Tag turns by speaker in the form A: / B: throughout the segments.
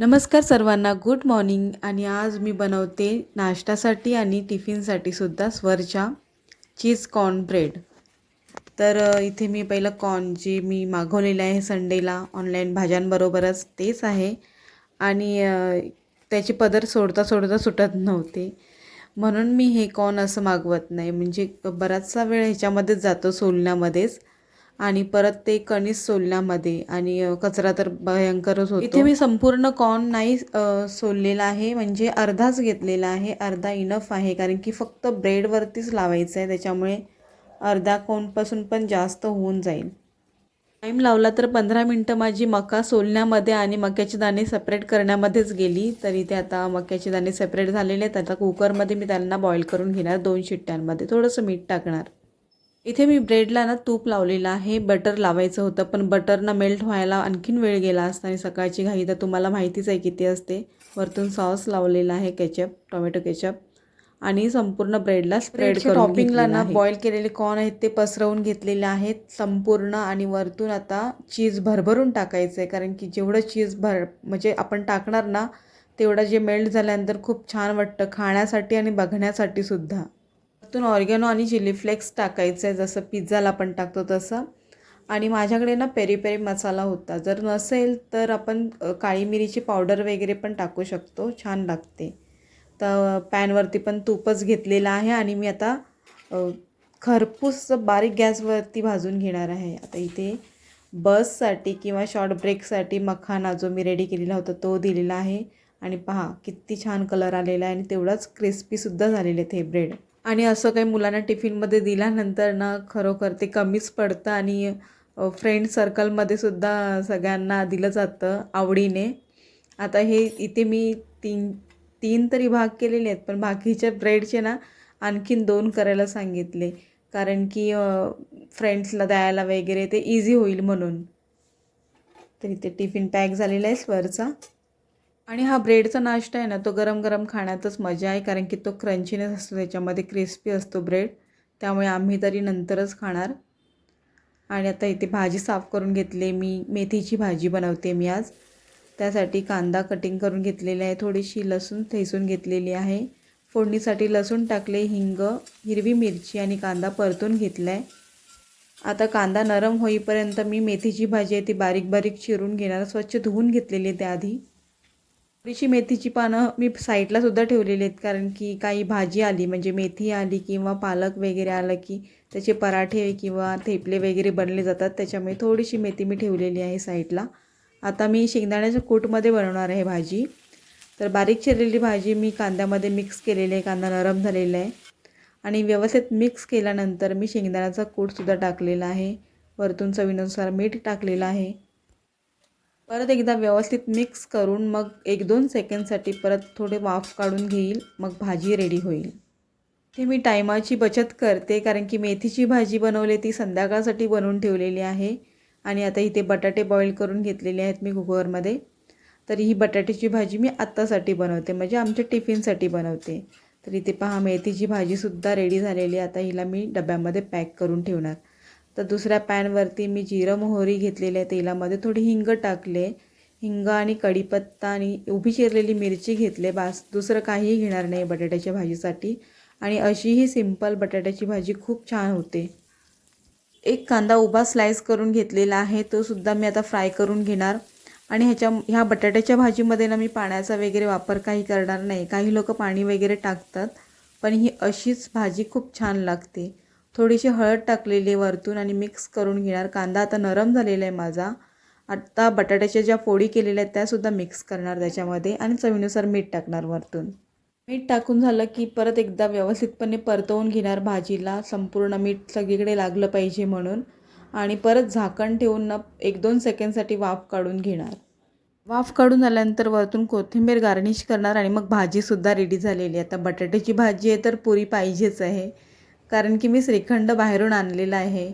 A: नमस्कार सर्वांना good morning आणि आज मी बनवते नाश्त्यासाठी आणि टिफिनसाठी सुद्धा स्वरच्या चीज कॉर्न ब्रेड तर इथे मी पहिलं कॉर्न जे मी मागवलेलं आहे संडेला ऑनलाईन भाज्यांबरोबरच तेच आहे. आणि त्याचे पदर सोडता सोडता सुटत नव्हते. म्हणून मी हे कॉर्न असं मागवत नाही. म्हणजे बराचसा वेळ ह्याच्यामध्येच जातो सोलण्यामध्येच. आणि परत ते कणीस सोलण्यामध्ये. आणि कचरा तर भयंकरच होतो. इथे मी संपूर्ण कॉर्न नाही सोललेला आहे. म्हणजे अर्धाच घेतलेला आहे. अर्धा इनफ आहे. कारण की फक्त ब्रेडवरतीच लावायचं आहे त्याच्यामुळे अर्धा कॉर्नपासून पण जास्त होऊन जाईल. टाईम लावला तर पंधरा मिनटं माझी मका सोलण्यामध्ये आणि मक्याचे दाणे सेपरेट करण्यामध्येच गेली. तर इथे आता मक्याचे दाणे सेपरेट झालेले आहेत. आता कुकरमध्ये मी त्यांना बॉईल करून घेणार. दोन शिट्ट्यांमध्ये. थोडंसं मीठ टाकणार. इथे मी ब्रेडला ना तूप लावलेलं आहे. बटर लावायचं होतं पण बटर ना मेल्ट व्हायला आणखीन वेळ गेला असता आणि सकाळची घाई. तर तुम्हाला माहितीच आहे किती असते. वरतून सॉस लावलेला आहे केचप टोमॅटो केचप आणि संपूर्ण ब्रेडला स्प्रेड टॉपिंगला ना बॉईल केलेले कॉर्न आहेत ते पसरवून घेतलेले आहेत. संपूर्ण आणि वरतून आता चीज भरभरून टाकायचं आहे कारण की जेवढं चीज भर म्हणजे आपण टाकणार ना तेवढं जे मेल्ट झाल्यानंतर खूप छान वाटतं खाण्यासाठी आणि बघण्यासाठी सुद्धा. वरतून ऑर्गॅनो आणि चिली फ्लेक्स टाकायचं आहे जसं पिझ्झाला आपण टाकतो तसं. आणि माझ्याकडे ना पेरी पेरी मसाला होता. जर नसेल तर आपण काळी मिरीची पावडर वगैरे पण टाकू शकतो. छान लागते. तर पॅनवरती पण तूपच घेतलेलं आहे आणि मी आता खरपूस बारीक गॅसवरती भाजून घेणार आहे. आता इथे बससाठी किंवा शॉर्ट ब्रेकसाठी मखाना जो मी रेडी केलेला होता तो दिलेला आहे. आणि पहा किती छान कलर आलेला आहे आणि तेवढाच क्रिस्पीसुद्धा झालेले आहेत हे ब्रेड आणि असं काही मुलांना टिफिनमध्ये दिल्यानंतर ना खरोखर ते कमीच पडतं आणि फ्रेंड सर्कलमध्ये सुद्धा सगळ्यांना दिलं जातं आवडीने. आता हे इथे मी तीन तीन तरी भाग केलेले आहेत पण बाकीच्या ब्रेडचे ना आणखीन दोन करायला सांगितले. कारण की फ्रेंड्सला द्यायला वगैरे ते इझी होईल म्हणून. तर इथे टिफिन पॅक झालेला आहे स्वरचा आणि हा ब्रेडचा नाश्ता आहे ना तो गरम गरम खाण्यातच मजा आहे कारण की तो क्रंचीनेस असतो त्याच्यामध्ये क्रिस्पी असतो ब्रेड. त्यामुळे आम्ही तरी नंतरच खाणार. आणि आता इथे भाजी साफ करून घेतली मी. मेथीची भाजी बनवते मी आज. त्यासाठी कांदा कटिंग करून घेतलेली आहे थोडीशी लसूण थेसून घेतलेली आहे. फोडणीसाठी लसूण टाकले हिंग हिरवी मिरची आणि कांदा परतून घेतला आहे आता कांदा नरम होईपर्यंत मी मेथीची भाजी आहे ती बारीक बारीक चिरून घेणार स्वच्छ धुवून घेतलेली आहे त्याआधी. थोडीशी मेथीची पानं मी साईडला सुद्धा ठेवलेली आहेत कारण की काही भाजी आली म्हणजे मेथी आली किंवा पालक वगैरे आलं की त्याचे पराठे किंवा थेपले वगैरे बनले जातात त्याच्यामुळे थोडीशी मेथी मी ठेवलेली आहे साईडला. आता मी शेंगदाण्याच्या कूटमध्ये बनवणार आहे भाजी. तर बारीक चिरलेली भाजी मी कांद्यामध्ये मिक्स केलेली आहे कांदा नरम झालेला आहे. आणि व्यवस्थित मिक्स केल्यानंतर मी शेंगदाण्याचा कूटसुद्धा टाकलेला आहे. वरतून चवीनुसार मीठ टाकलेलं आहे. परत एकदा व्यवस्थित मिक्स करून मग एक दोन सेकंडसाठी परत थोडे वाफ काढून घेईल मग भाजी रेडी होईल. ते मी टायमाची बचत करते कारण की मेथीची भाजी बनवली ती संध्याकाळसाठी बनवून ठेवलेली आहे. आणि आता इथे बटाटे बॉईल करून घेतलेले आहेत मी कुकरमध्ये. तर ही बटाट्याची भाजी मी आत्तासाठी बनवते म्हणजे आमच्या टिफिनसाठी बनवते. तर इथे पहा मेथीची भाजीसुद्धा रेडी झालेली आहे. आता हिला मी डब्यामध्ये पॅक करून ठेवणार. तर दुसऱ्या पॅनवरती मी जिरं मोहरी घेतलेल्या तेलामध्ये थोडी हिंग टाकले. हिंग आणि कढीपत्ता आणि उभी चिरलेली मिरची घेतले. बास दुसरं काहीही घेणार नाही बटाट्याच्या भाजीसाठी. आणि अशी ही सिंपल बटाट्याची भाजी खूप छान होते. एक कांदा उभा स्लाईस करून घेतलेला आहे. तो सुद्धा मी आता फ्राय करून घेणार. आणि ह्याच्या ह्या बटाट्याच्या भाजीमध्ये ना मी पाण्याचा वगैरे वापर काही करणार नाही. काही लोक पाणी वगैरे टाकतात. पण ही अशीच भाजी खूप छान लागते. थोडीशी हळद टाकलेली वरतून आणि मिक्स करून घेणार. कांदा आता नरम झालेला आहे माझा. आत्ता बटाट्याच्या ज्या फोडी केलेल्या आहेत त्यासुद्धा मिक्स करणार त्याच्यामध्ये आणि चवीनुसार मीठ टाकणार वरतून. मीठ टाकून झालं की परत एकदा व्यवस्थितपणे परतवून घेणार भाजीला. संपूर्ण मीठ सगळीकडे लागलं पाहिजे म्हणून. आणि परत झाकण ठेवून न एक दोन सेकंडसाठी वाफ काढून घेणार. वाफ काढून झाल्यानंतर वरतून कोथिंबीर गार्निश करणार आणि मग भाजीसुद्धा रेडी झालेली आहे. आता बटाट्याची भाजी आहे तर पुरी पाहिजेच आहे. कारण की मी श्रीखंड बाहेरून आणलेला आहे.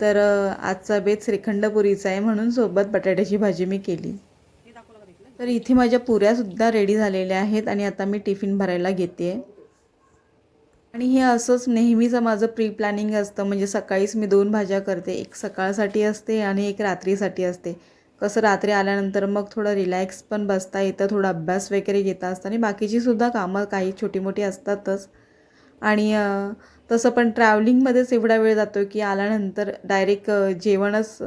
A: तर आजचा बेत श्रीखंड पुरीचा आहे म्हणून सोबत बटाट्याची भाजी मी केली. तर इथे माझ्या पुऱ्यासुद्धा रेडी झालेल्या आहेत आणि आता मी टिफिन भरायला घेते. आहे आणि हे असंच नेहमीचं माझं प्री प्लॅनिंग असतं. म्हणजे सकाळीच मी दोन भाज्या करते. एक सकाळसाठी असते आणि एक रात्रीसाठी असते. कसं रात्री आल्यानंतर मग थोडं रिलॅक्स पण बसता येतं थोडा अभ्यास वगैरे घेता असतं आणि बाकीचीसुद्धा कामं काही छोटी मोठी असतातच. आणि तसं पण ट्रॅव्हलिंगमध्येच एवढा वेळ जातो की आल्यानंतर डायरेक्ट जेवणच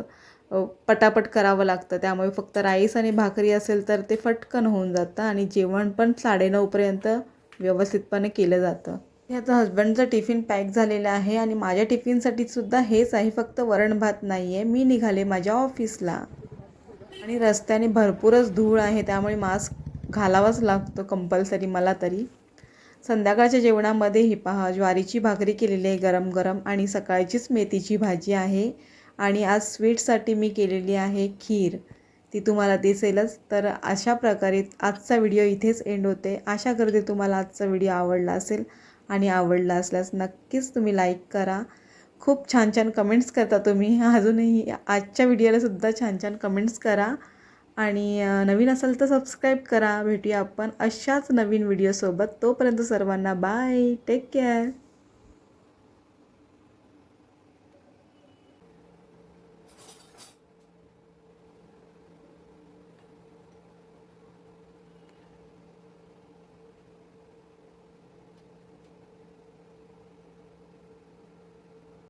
A: पटापट करावं लागतं. त्यामुळे फक्त राईस आणि भाकरी असेल तर ते फटकन होऊन जातं आणि जेवण पण साडेनऊपर्यंत व्यवस्थितपणे केलं जातं. ह्याचा हस्बंडचा टिफिन पॅक झालेला आहे आणि माझ्या टिफिनसाठी सुद्धा हेच आहे. फक्त वरण भात नाही आहे मी निघाले माझ्या ऑफिसला आणि रस्त्याने भरपूरच धूळ आहे. त्यामुळे मास्क घालावाच लागतो कंपल्सरी मला तरी. संध्याकाळच्या जेवणामध्येही पहा. ज्वारीची भाकरी केलेली आहे गरम गरम आणि सकाळचीच मेथीची भाजी आहे. आणि आज स्वीटसाठी मी केलेली आहे खीर. ती तुम्हाला दिसेलच. तर अशा प्रकारे आजचा व्हिडिओ इथेच एंड होते. आशा करते तुम्हाला आजचा व्हिडिओ आवडला असेल. आणि आवडला असल्यास नक्कीच तुम्ही लाईक करा. खूप छान छान कमेंट्स करता तुम्ही. अजूनही आजच्या व्हिडिओलासुद्धा छान छान कमेंट्स करा. आणि नवीन असाल तर सबस्क्राईब करा. भेटूया आपण अशाच नवीन व्हिडिओसोबत तोपर्यंत सर्वांना बाय टेक केअर